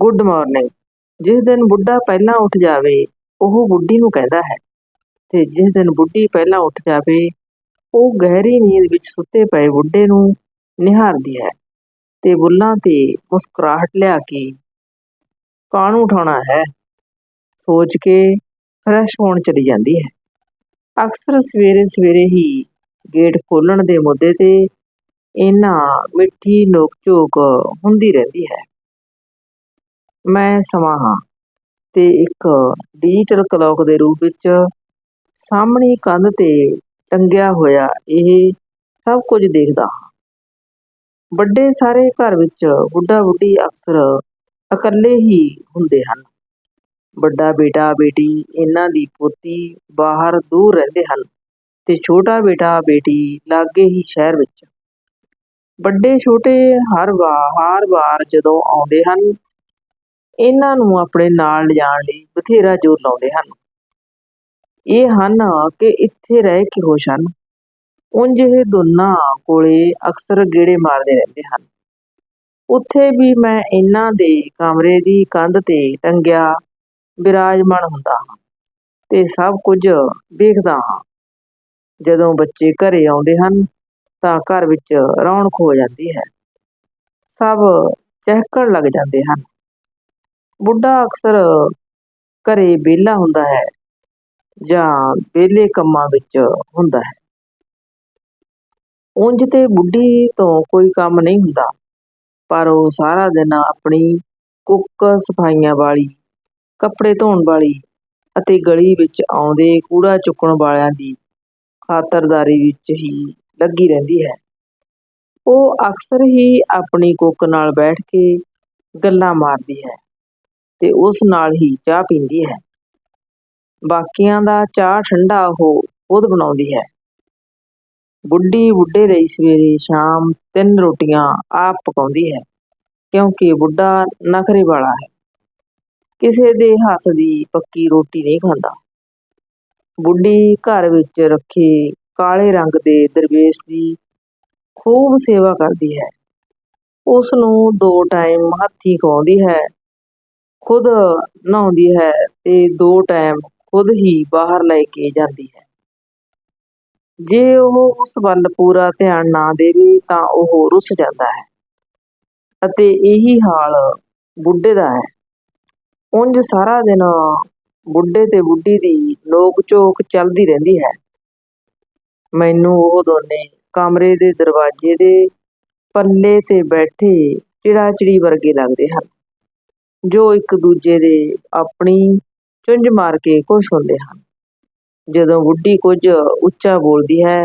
Good morning. ਜਿਸ ਦਿਨ ਬੁੱਢਾ ਪਹਿਲਾਂ ਉੱਠ ਜਾਵੇ, ਉਹ ਬੁੱਢੀ ਨੂੰ ਕਹਿੰਦਾ ਹੈ। ਤੇ ਜਿਸ ਦਿਨ ਬੁੱਢੀ ਪਹਿਲਾਂ ਉੱਠ ਜਾਵੇ, ਉਹ ਗਹਿਰੀ ਨੀਂਦ ਵਿੱਚ ਸੁੱਤੇ ਪਏ ਬੁੱਢੇ ਨੂੰ ਨਿਹਾਰਦੀ ਹੈ ਤੇ ਬੁੱਲਾਂ ਤੇ ਮੁਸਕਰਾਹਟ ਲਿਆ ਕੇ ਕਾਹਨੂੰ ਉਠਾਉਣਾ ਹੈ? ਸੋਚ ਕੇ ਫਰੈਸ਼ ਹੋਣ ਚਲੀ ਜਾਂਦੀ ਹੈ। ਅਕਸਰ ਸਵੇਰੇ ਸਵੇਰੇ ਹੀ ਗੇਟ ਖੋਲਣ ਦੇ ਮੁੱਦੇ ਤੇ ਇਹਨਾਂ ਮਿੱਠੀ ਨੋਕ ਝੋਕ ਹੁੰਦੀ ਰਹਿੰਦੀ ਹੈ। ਮੈਂ ਸਮਾਂ ਹਾਂ। ਤੇ ਇੱਕ ਡਿਜੀਟਲ ਕਲੌਕ ਦੇ ਰੂਪ ਵਿੱਚ ਸਾਹਮਣੀ ਕੰਧ ਤੇ ਟੰਗਿਆ ਹੋਇਆ ਇਹ ਸਭ ਕੁਝ ਦੇਖਦਾ ਹਾਂ। ਵੱਡੇ ਸਾਰੇ ਘਰ ਵਿੱਚ ਬੁੱਢਾ ਬੁੱਢੀ ਅਕਸਰ ਇਕੱਲੇ ਹੀ ਹੁੰਦੇ ਹਨ। ਵੱਡਾ ਬੇਟਾ ਬੇਟੀ ਇਹਨਾਂ ਦੀ ਪੋਤੀ ਬਾਹਰ ਦੂਰ ਰਹਿੰਦੇ ਹਨ ਤੇ ਛੋਟਾ ਬੇਟਾ ਬੇਟੀ ਲਾਗੇ ਹੀ ਸ਼ਹਿਰ ਵਿੱਚ। ਵੱਡੇ ਛੋਟੇ ਹਰ ਵਾਰ ਹਰ ਵਾਰ ਜਦੋਂ ਆਉਂਦੇ ਹਨ ਇਹਨਾਂ ਨੂੰ ਆਪਣੇ ਨਾਲ ਲਿਜਾਣ ਲਈ ਬਥੇਰਾ ਜ਼ੋਰ ਲਾਉਂਦੇ ਹਨ। ਇਹ ਹਨ ਕਿ ਇੱਥੇ ਰਹਿ ਕੇ ਖੁਸ਼ ਹਨ। ਉਂਝ ਇਹ ਦੋਨਾਂ ਕੋਲੇ ਅਕਸਰ ਗੇੜੇ ਮਾਰਦੇ ਰਹਿੰਦੇ ਹਨ। ਉੱਥੇ ਵੀ ਮੈਂ ਇਹਨਾਂ ਦੇ ਕਮਰੇ ਦੀ ਕੰਧ ਤੇ ਟੰਗਿਆ ਬਿਰਾਜਮਾਨ ਹੁੰਦਾ ਹਾਂ ਤੇ ਸਭ ਕੁਝ ਵੇਖਦਾ ਹਾਂ। ਜਦੋਂ ਬੱਚੇ ਘਰੇ ਆਉਂਦੇ ਹਨ ਤਾਂ ਘਰ ਵਿੱਚ ਰੌਣਕ ਹੋ ਜਾਂਦੀ ਹੈ। ਸਭ ਚਹਿਕਣ ਲੱਗ ਜਾਂਦੇ ਹਨ। ਬੁੱਢਾ ਅਕਸਰ ਘਰੇ ਵਿਹਲਾ ਹੁੰਦਾ ਹੈ ਜਾਂ ਵਿਹਲੇ ਕੰਮਾਂ ਵਿੱਚ ਹੁੰਦਾ ਹੈ। ਉਂਝ ਤੇ ਬੁੱਢੀ ਤੋਂ ਕੋਈ ਕੰਮ ਨਹੀਂ ਹੁੰਦਾ, ਪਰ ਉਹ ਸਾਰਾ ਦਿਨ ਆਪਣੀ ਕੁੱਕ ਸਫਾਈਆਂ ਵਾਲੀ, ਕੱਪੜੇ ਧੋਣ ਵਾਲੀ ਅਤੇ ਗਲੀ ਵਿੱਚ ਆਉਂਦੇ ਕੂੜਾ ਚੁੱਕਣ ਵਾਲਿਆਂ ਦੀ ਖਾਤਰਦਾਰੀ ਵਿੱਚ ਹੀ ਲੱਗੀ ਰਹਿੰਦੀ ਹੈ। ਉਹ ਅਕਸਰ ਹੀ ਆਪਣੀ ਕੁੱਕ ਨਾਲ ਬੈਠ ਕੇ ਗੱਲਾਂ ਮਾਰਦੀ ਹੈ। ਤੇ ਉਸ ਨਾਲ ਹੀ ਚਾਹ ਪੀਂਦੀ ਹੈ। ਬਾਕੀਆਂ ਦਾ ਚਾਹ ਠੰਡਾ ਉਹ ਖੁਦ ਬਣਾਉਂਦੀ ਹੈ। ਬੁੱਢੀ ਬੁੱਢੇ ਲਈ ਸਵੇਰੇ ਸ਼ਾਮ ਤਿੰਨ ਰੋਟੀਆਂ ਆਪ ਪਕਾਉਂਦੀ ਹੈ, ਕਿਉਂਕਿ ਬੁੱਢਾ ਨਖਰੇ ਵਾਲਾ ਹੈ। ਕਿਸੇ ਦੇ ਹੱਥ ਦੀ ਪੱਕੀ ਰੋਟੀ ਨਹੀਂ ਖਾਂਦਾ। ਬੁੱਢੀ ਘਰ ਵਿੱਚ ਰੱਖੇ ਕਾਲੇ ਰੰਗ ਦੇ ਦਰਵੇਸ਼ ਦੀ ਖੂਬ ਸੇਵਾ ਕਰਦੀ ਹੈ। ਉਸ ਨੂੰ ਦੋ ਟਾਈਮ ਹੱਥੀਂ ਖਵਾਉਂਦੀ ਹੈ ਖੁਦ ਨਹਾਉਂਦੀ ਹੈ ਤੇ ਦੋ ਟਾਈਮ ਖੁਦ ਹੀ ਬਾਹਰ ਲੈ ਕੇ ਜਾਂਦੀ ਹੈ। ਜੇ ਉਹ ਉਸ ਵੱਲ ਪੂਰਾ ਧਿਆਨ ਨਾ ਦੇਵੇ ਤਾਂ ਉਹ ਰੁੱਸ ਜਾਂਦਾ ਹੈ ਅਤੇ ਇਹੀ ਹਾਲ ਬੁੱਢੇ ਦਾ ਹੈ। ਉਂਝ ਸਾਰਾ ਦਿਨ ਬੁੱਢੇ ਤੇ ਬੁੱਢੀ ਦੀ ਲੋਕ ਝੋਕ ਚੱਲਦੀ ਰਹਿੰਦੀ ਹੈ। ਮੈਨੂੰ ਉਹ ਦੋਨੇ ਕਮਰੇ ਦੇ ਦਰਵਾਜ਼ੇ ਦੇ ਪੱਲੇ ਤੇ ਬੈਠੇ ਚਿੜਾਚਿੜੀ ਵਰਗੇ ਲੱਗਦੇ ਹਨ। ਜੋ ਇੱਕ ਦੂਜੇ ਦੇ ਆਪਣੀ ਚੁੰਝ ਮਾਰ ਕੇ ਖੁਸ਼ ਹੁੰਦੇ ਹਨ। ਜਦੋਂ ਬੁੱਢੀ ਕੁਝ ਉੱਚਾ ਬੋਲਦੀ ਹੈ,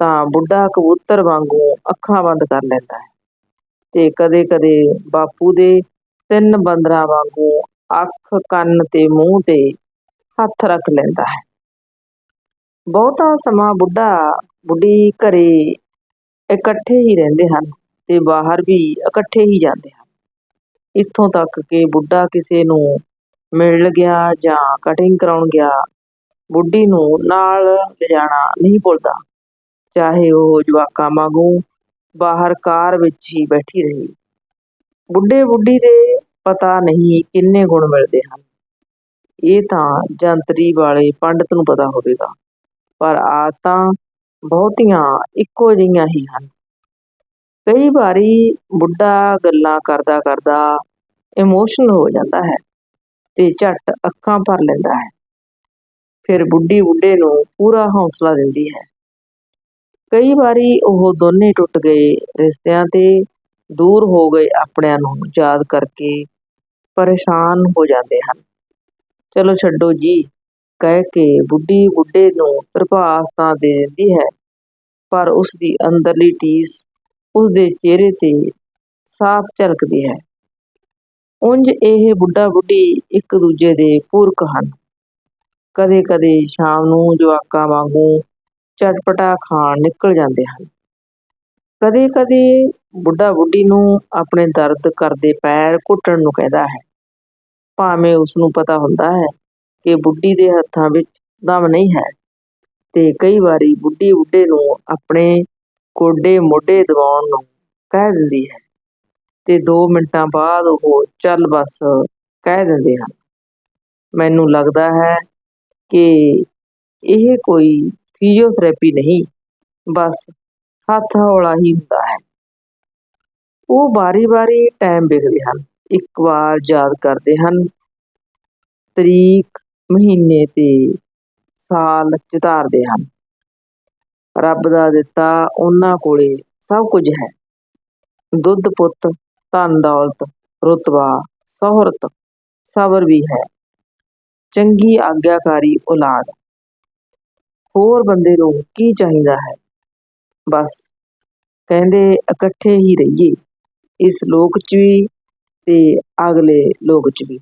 ਤਾਂ ਬੁੱਢਾ ਕਬੂਤਰ ਵਾਂਗੂ ਅੱਖਾਂ ਬੰਦ ਕਰ ਲੈਂਦਾ ਹੈ ਤੇ ਕਦੇ-ਕਦੇ ਬਾਪੂ ਦੇ ਤਿੰਨ ਬੰਦਰਾਂ ਵਾਂਗੂ ਅੱਖ, ਕੰਨ ਤੇ ਮੂੰਹ ਤੇ ਹੱਥ ਰੱਖ ਲੈਂਦਾ ਹੈ। ਬਹੁਤਾ ਸਮਾਂ ਬੁੱਢਾ, ਬੁੱਢੀ ਘਰੇ ਇਕੱਠੇ ਹੀ ਰਹਿੰਦੇ ਹਨ ਤੇ ਬਾਹਰ ਵੀ ਇਕੱਠੇ ਹੀ ਜਾਂਦੇ ਹਨ। ਇੱਥੋਂ ਤੱਕ ਕਿ ਬੁੱਢਾ ਕਿਸੇ ਨੂੰ ਮਿਲਣ ਗਿਆ ਜਾਂ ਕਟਿੰਗ ਕਰਾਉਣ ਗਿਆ, ਬੁੱਢੀ ਨੂੰ ਨਾਲ ਲਿਜਾਣਾ ਨਹੀਂ ਭੁੱਲਦਾ। ਚਾਹੇ ਉਹ ਜਵਾਕਾਂ ਵਾਂਗੂ ਬਾਹਰ ਕਾਰ ਵਿੱਚ ਹੀ ਬੈਠੀ ਰਹੀ। ਬੁੱਢੇ ਬੁੱਢੀ ਦੇ ਪਤਾ ਨਹੀਂ ਕਿੰਨੇ ਗੁਣ ਮਿਲਦੇ ਹਨ। ਇਹ ਤਾਂ ਜੰਤਰੀ ਵਾਲੇ ਪੰਡਤ ਨੂੰ ਪਤਾ ਹੋਵੇਗਾ, ਪਰ ਆਦਤਾਂ ਬਹੁਤੀਆਂ ਇੱਕੋ ਜਿਹੀਆਂ ਹੀ ਹਨ। ਕਈ ਵਾਰੀ ਬੁੱਢਾ ਗੱਲਾਂ ਕਰਦਾ ਕਰਦਾ ਇਮੋਸ਼ਨਲ ਹੋ ਜਾਂਦਾ ਹੈ ਤੇ ਝੱਟ ਅੱਖਾਂ ਭਰ ਲੈਂਦਾ ਹੈ। ਫਿਰ ਬੁੱਢੀ ਬੁੱਢੇ ਨੂੰ ਪੂਰਾ ਹੌਸਲਾ ਦਿੰਦੀ ਹੈ। ਕਈ ਵਾਰੀ ਉਹ ਦੋਨੇ ਟੁੱਟ ਗਏ, ਰਿਸ਼ਤਿਆਂ ਤੇ ਦੂਰ ਹੋ ਗਏ ਆਪਣਿਆਂ ਨੂੰ ਯਾਦ ਕਰਕੇ ਪਰੇਸ਼ਾਨ ਹੋ ਜਾਂਦੇ ਹਨ। ਚਲੋ ਛੱਡੋ ਜੀ, ਕਹਿ ਕੇ ਬੁੱਢੀ ਬੁੱਢੇ ਨੂੰ ਪ੍ਰਭਾਸ ਤਾਂ ਦੇ ਦਿੰਦੀ ਹੈ, ਪਰ ਉਸ ਦੀ ਅੰਦਰਲੀ ਟੀਸ ਉਸ ਦੇ ਚਿਹਰੇ ਤੇ ਸਾਫ਼ ਝਲਕਦੀ ਹੈ। ਉਂਝ ਇਹ ਬੁੱਢਾ ਬੁੱਢੀ ਇੱਕ ਦੂਜੇ ਦੇ ਪੂਰਕ ਹਨ। ਕਦੇ ਕਦੇ ਸ਼ਾਮ ਨੂੰ ਜਵਾਕਾਂ ਵਾਂਗੂ ਚਟਪਟਾ ਖਾਣ ਨਿਕਲ ਜਾਂਦੇ ਹਨ। ਕਦੇ ਕਦੇ ਬੁੱਢਾ ਬੁੱਢੀ ਨੂੰ ਆਪਣੇ ਦਰਦ ਕਰਦੇ ਪੈਰ ਘੁੱਟਣ ਨੂੰ ਕਹਿੰਦਾ ਹੈ। ਭਾਵੇਂ ਉਸਨੂੰ ਪਤਾ ਹੁੰਦਾ ਹੈ ਕਿ ਬੁੱਢੀ ਦੇ ਹੱਥਾਂ ਵਿੱਚ ਦਮ ਨਹੀਂ ਹੈ ਤੇ ਕਈ ਵਾਰੀ ਬੁੱਢੀ ਬੁੱਢੇ ਨੂੰ ਆਪਣੇ ਗੋਡੇ ਮੋਢੇ ਦਬਾਉਣ ਨੂੰ ਕਹਿ ਦਿੰਦੀ ਹੈ ਤੇ ਦੋ ਮਿੰਟਾਂ ਬਾਅਦ ਉਹ ਚੱਲ ਬਸ ਕਹਿ ਦਿੰਦੇ ਹਨ। ਮੈਨੂੰ ਲੱਗਦਾ ਹੈ ਕਿ ਇਹ ਕੋਈ ਫਿਜ਼ੀਓਥੈਰੇਪੀ ਨਹੀਂ, ਬਸ ਹੱਥ ਹੌਲਾ ਹੀ ਹੁੰਦਾ ਹੈ। ਉਹ ਵਾਰੀ-ਵਾਰੀ ਟਾਈਮ ਵੇਖਦੇ ਹਨ, ਇੱਕ ਵਾਰ ਯਾਦ ਕਰਦੇ ਹਨ। ਤਰੀਕ, ਮਹੀਨੇ ਤੇ ਸਾਲ ਚਿਤਾਰਦੇ ਹਨ। ਰੱਬ ਦਾ ਦਿੱਤਾ ਉਹਨਾਂ ਕੋਲੇ ਸਭ ਕੁਝ ਹੈ। ਦੁੱਧ ਪੁੱਤ, ਧਨ ਦੌਲਤ, ਰੁਤਬਾ, ਸ਼ੋਹਰਤ, ਸਬਰ ਵੀ ਹੈ। ਚੰਗੀ ਆਗਿਆਕਾਰੀ ਔਲਾਦ। ਹੋਰ ਬੰਦੇ ਨੂੰ ਕੀ ਚਾਹੀਦਾ ਹੈ? ਬਸ ਕਹਿੰਦੇ ਇਕੱਠੇ ਹੀ ਰਹੀਏ। ਇਸ ਲੋਕ 'ਚ ਵੀ ਤੇ ਅਗਲੇ ਲੋਕ 'ਚ ਵੀ।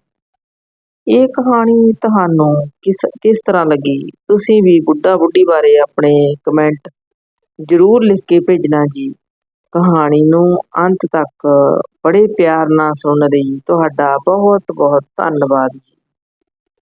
ਇਹ ਕਹਾਣੀ ਤੁਹਾਨੂੰ ਕਿਸ ਕਿਸ ਤਰ੍ਹਾਂ ਲੱਗੀ? ਤੁਸੀਂ ਵੀ ਬੁੱਢਾ ਬੁੱਢੀ ਬਾਰੇ ਆਪਣੇ ਕਮੈਂਟ ਜ਼ਰੂਰ ਲਿਖ ਕੇ ਭੇਜਣਾ ਜੀ। ਕਹਾਣੀ ਨੂੰ ਅੰਤ ਤੱਕ ਬੜੇ ਪਿਆਰ ਨਾਲ ਸੁਣਨ ਲਈ। ਤੁਹਾਡਾ ਬਹੁਤ ਬਹੁਤ ਧੰਨਵਾਦ ਜੀ।